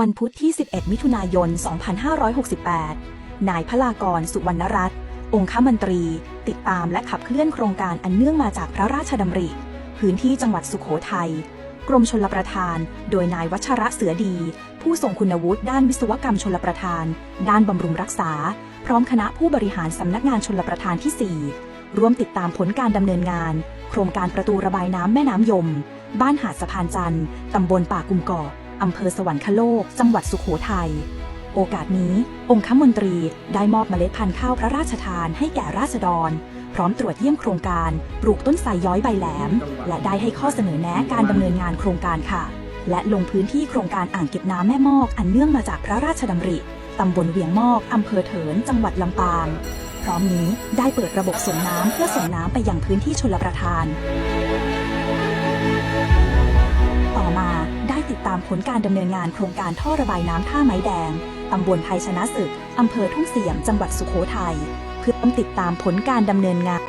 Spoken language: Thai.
วันพุธที่ 11 มิถุนายน 2568 นายพลากรสุวรรณรัตน์องคมนตรี ติดตามและขับเคลื่อนโครงการอันเนื่องมาจากพระราชดำริ พื้นที่จังหวัดสุขโขทัยกรมชลประทาน โดยนายวัชระเสือดี ผู้ทรงคุณวุฒิด้านวิศวกรรมชลประทาน ด้านบำรุงรักษา พร้อมคณะผู้บริหารสำนักงานชลประทานที่ 4 ร่วมติดตามผลการดำเนินงาน โครงการประตูระบายน้ำแม่น้ำยม บ้านหาดสะพานจันทร์ตำบลป่ากุมกอก อำเภอสวรรคโลก จังหวัดสุขโขทัย โอกาสนี้ องคมนตรีได้มอบเมล็ดพันธุ์ข้าวพระราชทานให้แก่ราษฎร พร้อมตรวจเยี่ยมโครงการปลูกต้นไทรย้อยใบแหลม และได้ให้ข้อเสนอแนะการดำเนินงานโครงการค่ะ และลงพื้นที่โครงการอ่างเก็บน้ำแม่มอกอันเนื่องมาจากพระราชดำริตำบลเวียงมอกอำเภอเถิน จังหวัดลำปาง พร้อมนี้ได้เปิดระบบส่งน้ำเพื่อส่งน้ำไปยังพื้นที่ชลประทาน ผลการดำเนินงานโครงการท่อระบายน้ำท่าไม้แดง ตำบลไทยชนะศึก อำเภอทุ่งเสียม จังหวัดสุโขทัย เพื่อติดตามผลการดำเนินงาน